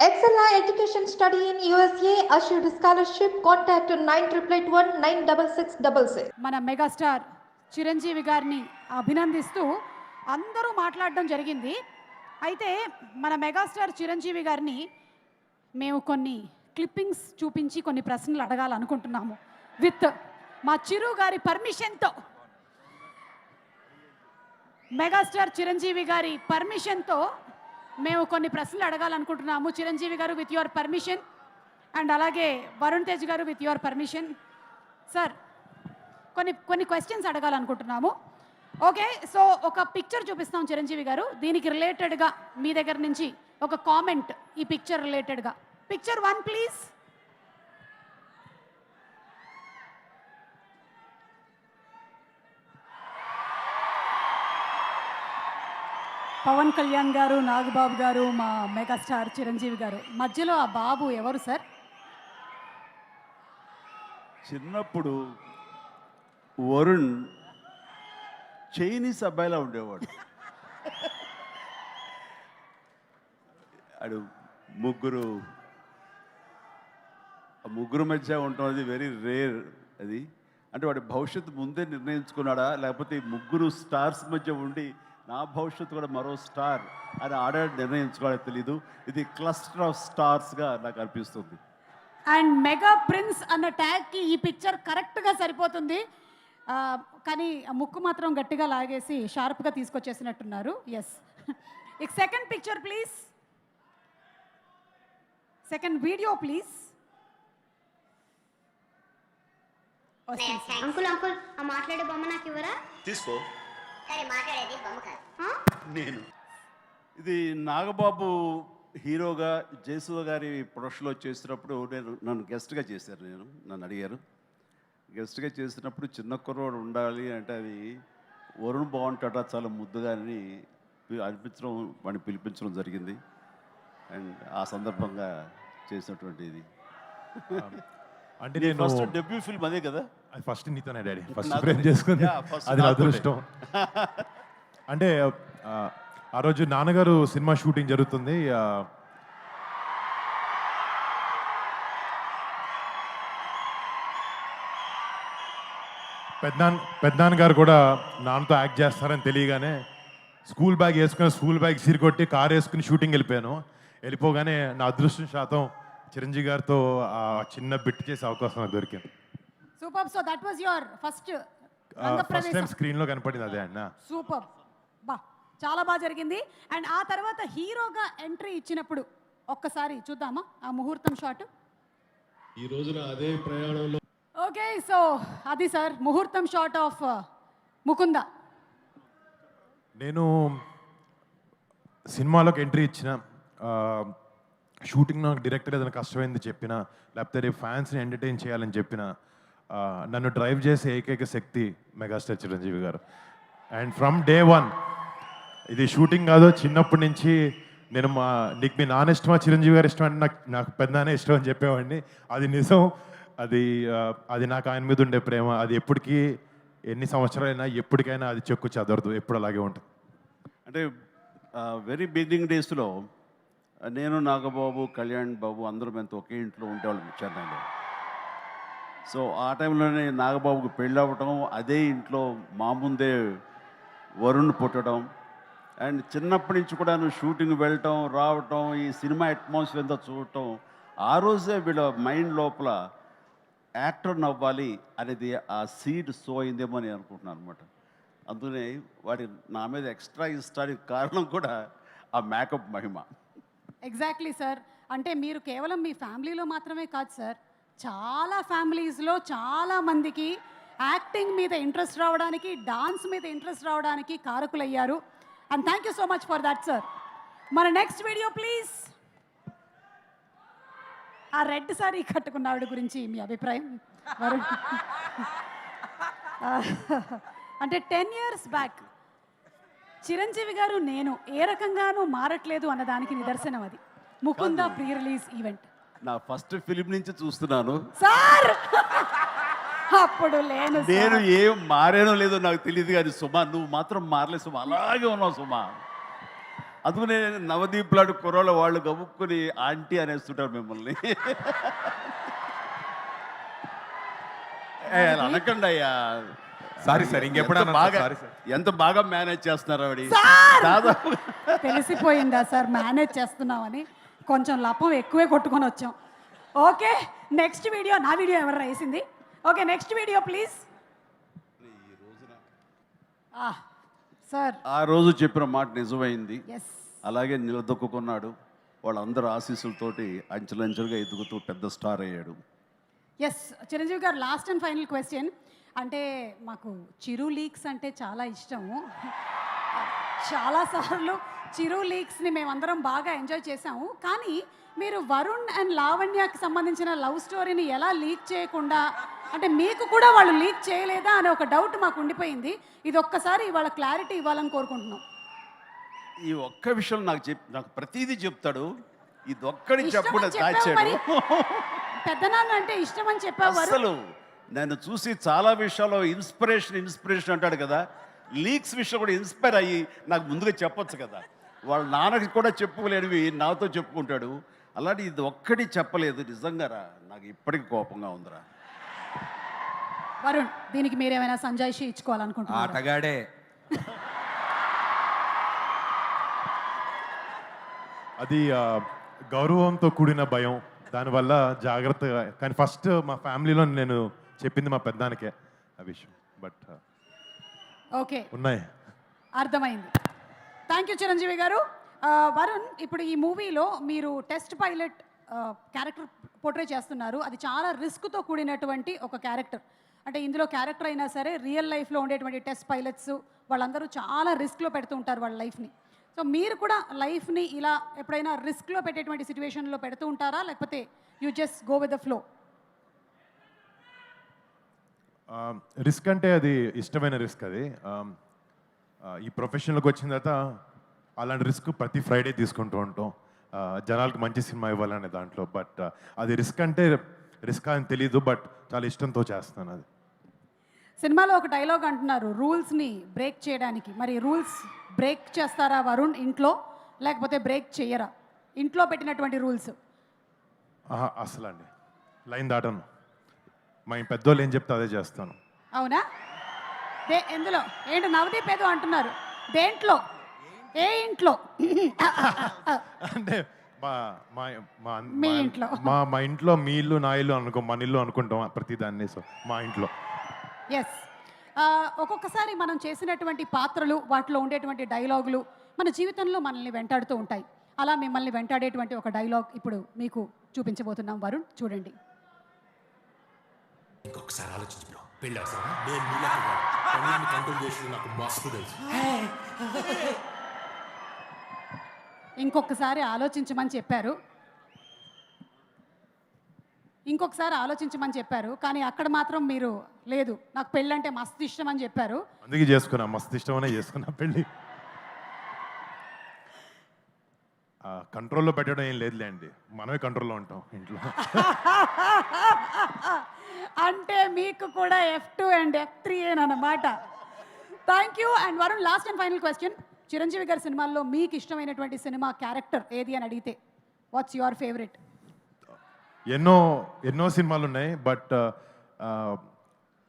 Excella Education Study in USA assured scholarship. Contact 9881 96666. మన megastar Chiranjeevi గారిని అభినందిస్తూ అందరూ మాట్లాడడం జరిగింది అయితే మన మెగాస్టార్ చిరంజీవి గారిని మేము కొన్ని క్లిప్పింగ్స్ చూపించి కొన్ని ప్రశ్నలు అడగాలనుకుంటున్నాము విత్ మా చిరు గారి పర్మిషన్తో మెగాస్టార్ చిరంజీవి గారి పర్మిషన్తో మేము కొన్ని ప్రశ్నలు అడగాలనుకుంటున్నాము. చిరంజీవి గారు విత్ యువర్ పర్మిషన్ అండ్ అలాగే వరుణ్ తేజ్ గారు విత్ యువర్ పర్మిషన్ సార్ కొన్ని కొన్ని క్వశ్చన్స్ అడగాలనుకుంటున్నాము. ఓకే సో ఒక పిక్చర్ చూపిస్తాం చిరంజీవి గారు. దీనికి రిలేటెడ్గా మీ దగ్గర నుంచి ఒక కామెంట్ ఈ పిక్చర్ రిలేటెడ్గా picture one please Pawan Kalyan garu Nagababu garu మా మెగాస్టార్ చిరంజీవి గారు. మధ్యలో ఆ బాబు ఎవరు సార్? చిన్నప్పుడు వరుణ్ చైనీస్ అబ్బాయిలా ఉండేవాడు. అడు ముగ్గురు ముగ్గురు మధ్య ఉండటం అది వెరీ రేర్ అది. అంటే వాడి భవిష్యత్తు ముందే నిర్ణయించుకున్నాడా? లేకపోతే ముగ్గురు స్టార్స్ మధ్య ఉండి నా భవిష్యత్తు కూడా మరో స్టార్ అని ఆడ నిర్ణయించుకోవాలో తెలీదు. ఇది క్లస్టర్ ఆఫ్ స్టార్స్గా నాకు అనిపిస్తుంది. అండ్ మెగా ప్రిన్స్ అన్న ట్యాగ్కి ఈ పిక్చర్ కరెక్ట్గా సరిపోతుంది. కానీ ఆ ముక్కు మాత్రం గట్టిగా లాగేసి షార్ప్గా తీసుకొచ్చేసినట్టున్నారు. ఎస్ ఇక second picture please second video please uncle uncle ఆ మాట్లాడే బొమ్మ నాకు ఇవ్వరా? తీసుకో. సరే మాట్లాడేది బొమ్మ కాదు. నేను. ఇది నాగబాబు హీరోగా జయసుధ గారి ప్రొడక్షన్లో చేసినప్పుడు నేను నన్ను గెస్ట్గా చేశారు నేను నన్ను అడిగారు. గెస్ట్గా చేసినప్పుడు చిన్న కుర్రోడు ఉండాలి అంటే అది వరుణ్ బాగుంటాడా చాలా ముద్దుగా అని అనిపించడం వాడిని పిలిపించడం జరిగింది. అండ్ ఆ సందర్భంగా చేసినటువంటి ఇది. అంటే నేను ఫస్ట్ డెబ్యూ ఫిల్మ్ అదే కదా? అది ఫస్ట్ నీతోనే డాడీ. ఫస్ట్. ఫ్రేమ్ చేసుకుంది. అది నా. అదృష్టం అంటే ఆ, రోజు నాన్నగారు సినిమా షూటింగ్ జరుగుతుంది. ఆ, పెద్దనాన్న పెద్దనాన్న గారు కూడా నాన్నతో యాక్ట్ చేస్తారని తెలియగానే స్కూల్ బ్యాగ్ వేసుకుని స్కూల్ బ్యాగ్ సిరికొట్టి కార్ వేసుకుని షూటింగ్ వెళ్ళిపోయాను. వెళ్ళిపోగానే నా అదృష్టం శాతం చిరంజీవి గారితో ఆ చిన్న బిట్ చేసే అవకాశం నాకు దొరికింది. Super so that was your first first time స్క్రీన్లో కనపడింది అదే అన్న. సూపర్ బా చాలా బాగా జరిగింది. అండ్ ఆ తర్వాత హీరోగా ఎంట్రీ ఇచ్చినప్పుడు ఒక్కసారి చూద్దామా? ఆ ముహూర్తం షాట్. ఈ రోజున అదే ప్రయాణంలో ఓకే సో అది సార్ ముహూర్తం షాట్ ఆఫ్ ముకుంద. నేను సినిమాలోకి ఎంట్రీ ఇచ్చిన ఆ, షూటింగ్ నాకు డైరెక్టర్ ఏదైనా కష్టమైంది చెప్పినా లేకపోతే రేపు ఫ్యాన్స్ని ఎంటర్టైన్ చేయాలని చెప్పిన నన్ను డ్రైవ్ చేసే ఏకైక శక్తి megastar Chiranjeevi garu. And from day one ఇది షూటింగ్ కాదు చిన్నప్పటి నుంచి నేను మా నీకు మీ నాన్న ఇష్టమా చిరంజీవి గారు ఇష్టం అంటే నాకు నాకు పెద్దనే ఇష్టం అని చెప్పేవాడిని. అది నిజం అది అది నాకు ఆయన మీద ఉండే ప్రేమ అది ఎప్పటికీ ఎన్ని సంవత్సరాలైనా ఎప్పటికైనా అది చెక్కు చెదరదు ఎప్పుడు అలాగే ఉంటుంది. అంటే వెరీ బిగినింగ్ డేస్లో నేను నాగబాబు కళ్యాణ్ బాబు అందరూ ఎంత ఒకే ఇంట్లో ఉండేవాళ్ళం చెన్నైలో సో ఆ టైంలోనే నాగబాబుకి పెళ్ళి అవ్వటం అదే ఇంట్లో మా ముందే వరుణ్ పుట్టడం అండ్ చిన్నప్పటి నుంచి కూడా నువ్వు షూటింగ్ వెళ్ళటం రావటం ఈ సినిమా అట్మాస్ఫియర్ అంతా చూడటం ఆ రోజే వీళ్ళ మైండ్ లోపల యాక్టర్ నవ్వాలి అనేది ఆ సీడ్ సో అయిందేమో అని అనుకుంటున్నాను అనమాట అందుకనే వాడి నా మీద ఎక్స్ట్రా ఇష్టానికి కారణం కూడా ఆ మేకప్ మహిమ. ఎగ్జాక్ట్లీ సార్ అంటే మీరు కేవలం మీ ఫ్యామిలీలో మాత్రమే కాదు సార్ చాలా ఫ్యామిలీస్లో చాలా మందికి యాక్టింగ్ మీద ఇంట్రెస్ట్ రావడానికి డాన్స్ మీద ఇంట్రెస్ట్ రావడానికి కారకులయ్యారు. And thank you so much for that sir మన నెక్స్ట్ వీడియో ప్లీజ్ ఆ రెడ్ సారీ కట్టుకున్న ఆవిడ గురించి మీ అభిప్రాయం? అంటే టెన్ ఇయర్స్ బ్యాక్ చిరంజీవి గారు నేను ఏ రకంగానూ మారట్లేదు అన్నదానికి నిదర్శనం అది. Mukunda pre release event. నా ఫస్ట్ ఫిలిం నుంచి చూస్తున్నాను. సార్! అప్పుడు లేను. నేను ఏం మారానో లేదో నాకు తెలియదు కానీ సుమా నువ్వు మాత్రం మారలే సుమా. అలాగే ఉన్నావు సుమా. అందుకనే నవదీప్ లాంటి కుర్రోళ్ళ వాళ్ళు గబుక్కుని ఆంటీ అనేస్తుంటారు మిమ్మల్ని. అనకండి అయ్యా సారీ సార్ ఇంకెప్పుడు బాగా సారీ సార్. ఎంత బాగా మేనేజ్ చేస్తున్నారు ఆవిడ? సార్! దాదాపు తెలిసిపోయిందా సార్ మేనేజ్ చేస్తున్నామని? కొంచెం లపం ఎక్కువే కొట్టుకొని వచ్చాం. ఓకే నెక్స్ట్ వీడియో నా వీడియో ఎవరు వేసింది okay next video please sir. ఆ రోజు చెప్పిన మాట నిజమైంది. ఎస్ అలాగే నిలదొక్కున్నాడు వాళ్ళందరూ ఆశీస్సులతోటి అంచెలంచెలుగా ఎదుగుతూ పెద్ద స్టార్ అయ్యాడు. ఎస్ చిరంజీవి గారు లాస్ట్ అండ్ ఫైనల్ క్వశ్చన్ అంటే మాకు చిరు లీక్స్ అంటే చాలా ఇష్టము చాలాసార్లు చిరు లీక్స్ని మేమందరం బాగా ఎంజాయ్ చేసాము కానీ మీరు వరుణ్ అండ్ లావణ్యకి సంబంధించిన లవ్ స్టోరీని ఎలా లీక్ చేయకుండా అంటే మీకు కూడా వాళ్ళు లీక్ చేయలేదా అనే ఒక డౌట్ మాకు ఉండిపోయింది. ఇది ఒక్కసారి ఇవాళ క్లారిటీ ఇవ్వాలని కోరుకుంటున్నాం. ఈ ఒక్క విషయం నాకు చెప్ నాకు ప్రతిదీ చెప్తాడు. ఇది ఒక్కడి చెప్పకుండా. దాచాడు. పెద్దనాన్న అంటే ఇష్టం అని చెప్పావు వరుణ్? అసలు నేను చూసి చాలా విషయాల్లో ఇన్స్పిరేషన్ ఇన్స్పిరేషన్ అంటాడు కదా. లీక్స్ విషయం కూడా ఇన్స్పైర్ అయ్యి నాకు ముందుగా చెప్పొచ్చు కదా. వాళ్ళ నాన్నకి కూడా చెప్పుకోలేనివి నాతో చెప్పుకుంటాడు. అలాంటి ఇది ఒక్కటి చెప్పలేదు నిజంగా రా నాకు ఇప్పటికి కోపంగా ఉందిరా. వరుణ్ దీనికి మీరేమైనా సంజాయిషి ఇచ్చుకోవాలనుకుంటున్నారు? ఆటగాడే. అది గౌరవంతో కూడిన భయం. దానివల్ల జాగ్రత్తగా కానీ ఫస్ట్ మా ఫ్యామిలీలో నేను చెప్పింది మా పెద్దానికే ఆ విషయం. బట్ ఓకే ఉన్నాయి. అర్థమైంది. థ్యాంక్ యూ చిరంజీవి గారు. ఆ, వరుణ్ ఇప్పుడు ఈ మూవీలో మీరు టెస్ట్ పైలట్ క్యారెక్టర్ పోర్ట్రే చేస్తున్నారు. అది చాలా రిస్క్తో కూడినటువంటి ఒక క్యారెక్టర్ అంటే ఇందులో క్యారెక్టర్ అయినా సరే రియల్ లైఫ్లో ఉండేటువంటి టెస్ట్ పైలట్స్ వాళ్ళందరూ చాలా రిస్క్లో పెడుతూ ఉంటారు వాళ్ళ లైఫ్ని సో మీరు కూడా లైఫ్ని ఇలా ఎప్పుడైనా రిస్క్లో పెట్టేటువంటి సిచ్యువేషన్లో పెడుతూ ఉంటారా? లేకపోతే you just go with the flow risk అంటే అది ఇష్టమైన రిస్క్ అది. Um, ఆ, ఈ ప్రొఫెషన్లోకి వచ్చిన తర్వాత అలాంటి రిస్క్ ప్రతి ఫ్రైడే తీసుకుంటూ ఉంటాం. ఆ, జనాలకు మంచి సినిమా ఇవ్వాలనే దాంట్లో బట్ అది రిస్క్ అంటే రిస్క్ అని తెలీదు బట్ చాలా ఇష్టంతో చేస్తాను అది. సినిమాలో ఒక డైలాగ్ అంటున్నారు రూల్స్ని బ్రేక్ చేయడానికి. మరి రూల్స్ బ్రేక్ చేస్తారా వరుణ్ ఇంట్లో లేకపోతే బ్రేక్ చేయరా? ఇంట్లో పెట్టినటువంటి రూల్స్ అసలు అండి లైన్ దాటను. మా పెద్దోళ్ళు ఏం చెప్తే అదే చేస్తాను. అవునా? దే ఎందులో? ఏంటి నవదీప్ ఏదో అంటున్నారు. దేంట్లో? ఏ ఇంట్లో? అంటే మా మా మా మీ మా- ఇంట్లో. మా మా ఇంట్లో మీ ఇల్లు నా ఇల్లు అనుకో మన ఇల్లు అనుకుంటాం ప్రతిదాన్ని సో మా ఇంట్లో. ఎస్ ఒక్కొక్కసారి మనం చేసినటువంటి పాత్రలు వాటిలో ఉండేటువంటి డైలాగులు మన జీవితంలో మనల్ని వెంటాడుతూ ఉంటాయి. అలా మిమ్మల్ని వెంటాడేటువంటి ఒక డైలాగ్ ఇప్పుడు మీకు చూపించబోతున్నాం. వరుణ్ చూడండి. ఇంకొకసారి ఆలోచించు బ్రో. పెళ్ళి అవసరమా? నేను నీళ్ళకి పనులను కంట్రోల్ చేసి నాకు మస్తు తెలుసు. ఇంకొకసారి ఆలోచించమని చెప్పారు. ఇంకొకసారి ఆలోచించమని చెప్పారు. కానీ అక్కడ మాత్రం మీరు లేదు. నాకు పెళ్ళంటే మస్తు ఇష్టం అని చెప్పారు. అందుకే చేసుకున్నా. మస్తు ఇష్టమనే చేసుకున్నా పెళ్ళి. ఆ, కంట్రోల్లో పెట్టడం ఏం లేదులే అండి. మనమే కంట్రోల్లో ఉంటాం ఇంట్లో. అంటే మీకు కూడా F two and F three అనమాట thank you and Varun last and final question Chiranjeevi garu సినిమాల్లో మీకు ఇష్టమైనటువంటి సినిమా క్యారెక్టర్ ఏది అని అడిగితే వాట్స్ యువర్ ఫేవరెట్ ఎన్నో ఎన్నో సినిమాలు ఉన్నాయి బట్ uh, uh,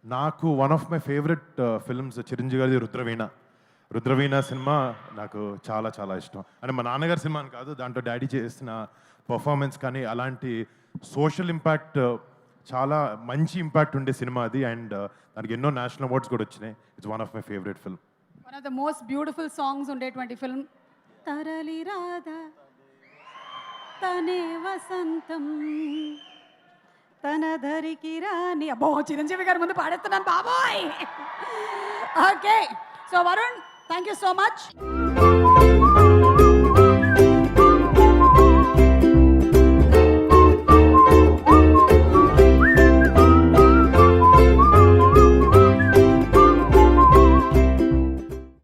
నాకు one of my favourite films Chiranjeevi garu Rudraveena. Rudraveena cinema నాకు చాలా చాలా ఇష్టం. అంటే మా నాన్నగారి సినిమా అని కాదు దాంట్లో డాడీ చేసిన పర్ఫార్మెన్స్ కానీ అలాంటి సోషల్ ఇంపాక్ట్ చాలా మంచి ఇంపాక్ట్ ఉండే సినిమా అది. అండ్ uh, దానికి ఎన్నో నేషనల్ అవార్డ్స్ కూడా వచ్చినాయి. It's one of my favourite film one of the most beautiful songs ఉండేటువంటి ఫిల్మ్ తరలి రాధా తనే వసంతం తన ధరికి రాని అబ్బో చిరంజీవి గారి ముందు పాడేస్తున్నాను బాబోయ్! Okay so Varun thank you so much